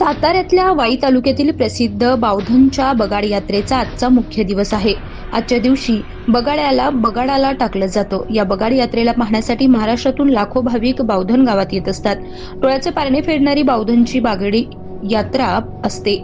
साताऱ्यातल्या वाई तालुक्यातील प्रसिद्ध बावधनच्या बगाड यात्रेचा आजचा मुख्य दिवस आहे. आजच्या दिवशी बगाड्याला बगाडाला टाकलं जातं. या बगाड यात्रेला पाहण्यासाठी महाराष्ट्रातून लाखो भाविक बावधन गावात येत असतात. डोळ्याचे पारणे फेडणारी बावधनची बागडी यात्रा असते.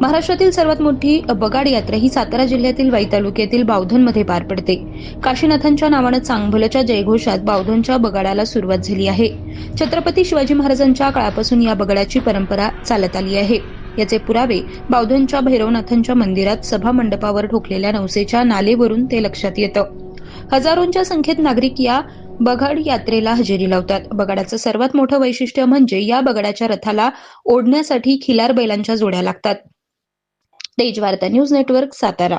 महाराष्ट्रातील सर्वात मोठी बगाड यात्रा ही सातारा जिल्ह्यातील वाई तालुक्यातील बावधनमध्ये पार पडते. काशीनाथांच्या नावानं चांगभलच्या जयघोषात बावधनच्या बगाडाला सुरुवात झाली आहे. छत्रपती शिवाजी महाराजांच्या काळापासून या बगडाची परंपरा चालत आली आहे. याचे पुरावे बावधनच्या भैरवनाथांच्या मंदिरात सभा मंडपावर ठोकलेल्या नवसेच्या नालेवरून ते लक्षात येतं. हजारोंच्या संख्येत नागरिक या बगाड यात्रेला हजेरी लावतात. बगाडाचं सर्वात मोठं वैशिष्ट्य म्हणजे या बगाडाच्या रथाला ओढण्यासाठी खिलार बैलांच्या जोड्या लागतात. Tejvarta news network Satara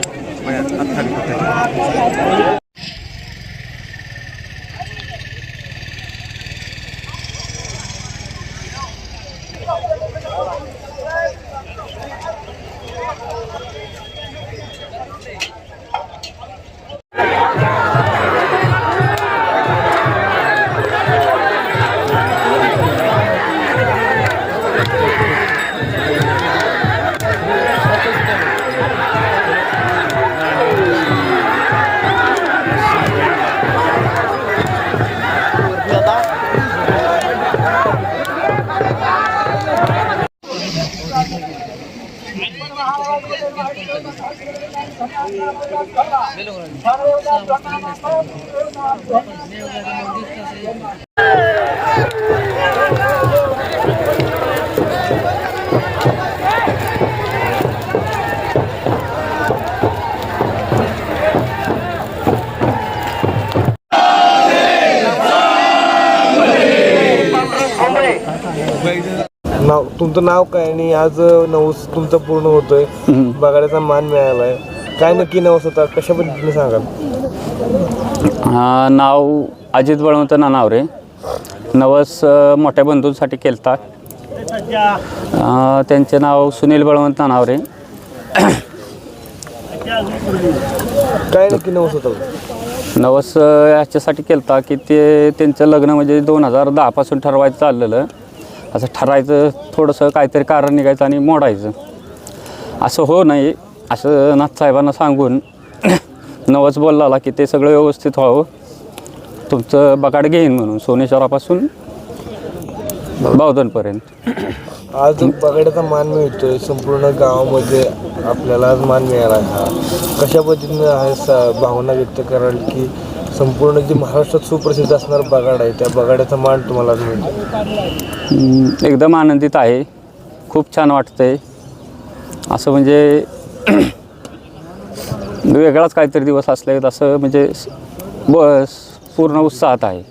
ベロが出てきたら、そのまま食べてきたら、わかるね、わかるね、わかるね。नाव तुमचं नाव काय? आणि आज नवस तुमचं पूर्ण होतोय. बगाड्याचा मान मिळालाय. काय नक्की नवस होता? कशा पद्धतीने सांगाल? नाव अजित बळवंत नानावरे. नवस अ, मोठ्या बंधूंसाठी केलता. त्यांचे नाव सुनील बळवंत नानावरे. काय नक्की नवस होता? नवस याच्यासाठी केलता की ते त्यांचं लग्न म्हणजे दोन हजार दहापासून ठरवायचं चाललेलं. असं ठरायचं थोडंसं काहीतरी कारण निघायचं आणि मोडायचं. असं हो नाही असं नाथसाहेबांना सांगून नवच बोलला की ते सगळं व्यवस्थित व्हावं. तुमचं बगाड घेईन म्हणून सोनेश्वरापासून बावधनपर्यंत. आज बगाड्याचा मान मिळतोय संपूर्ण गावामध्ये आपल्याला आज मान मिळाला. हा कशा पद्धतीने आहे सा- भावना व्यक्त कराल की संपूर्ण जे महाराष्ट्रात सुप्रसिद्ध असणार बगाड आहे त्या बगाड्याचा मान तुम्हाला आज मिळतो. हम्म, एकदम आनंदित आहे. खूप छान वाटतंय. असं म्हणजे वेगळाच काहीतरी दिवस असले असं म्हणजे स- बस पूर्ण उत्साहात आहे.